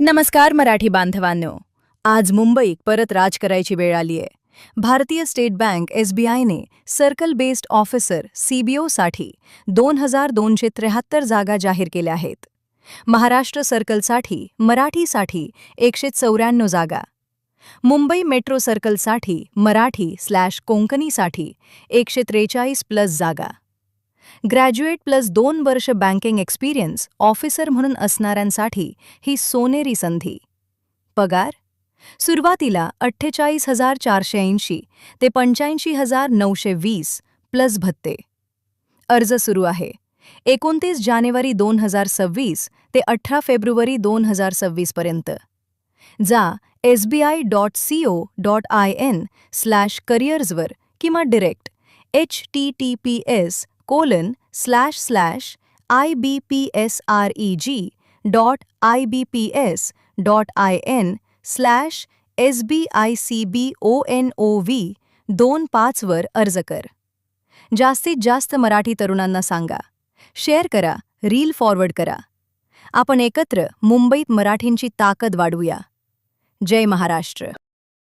नमस्कार मराठी बांधवांनो. आज मुंबईत परत राज करायची वेळ आलीये. भारतीय स्टेट बँक एसबीआयने सर्कल बेस्ड ऑफिसर सीबीओसाठी दोन हजार दोनशे त्र्याहत्तर जागा जाहीर केल्या आहेत. महाराष्ट्र सर्कलसाठी मराठीसाठी एकशे चौऱ्याण्णव जागा. मुंबई मेट्रो सर्कलसाठी मराठी स्लॅश कोंकणीसाठी एकशे त्रेचाळीस प्लस जागा. ग्रॅज्युएट प्लस दोन वर्ष बँकिंग एक्सपिरियन्स ऑफिसर म्हणून असणाऱ्यांसाठी ही सोनेरी संधी. पगार? सुरुवातीला अठ्ठेचाळीस हजार चारशे ऐंशी ते पंच्याऐंशी हजार नऊशे वीस प्लस भत्ते. अर्ज सुरू आहे. एकोणतीस जानेवारी दोन हजार सव्वीस ते अठरा फेब्रुवारी दोन हजार सव्वीस पर्यंत. जा S B I dot C O dot I N slash करिअर्सवर किंवा direct H T T P S colon slash slash I B P S R E G dot I B P S dot I N slash S B I C B O N O V दोन पाचवर अर्ज कर. जास्तीत जास्त मराठी तरुणांना सांगा. Share करा reel forward करा. आपण एकत्र मुंबईत मराठींची ताकद वाढवूया. जय महाराष्ट्र.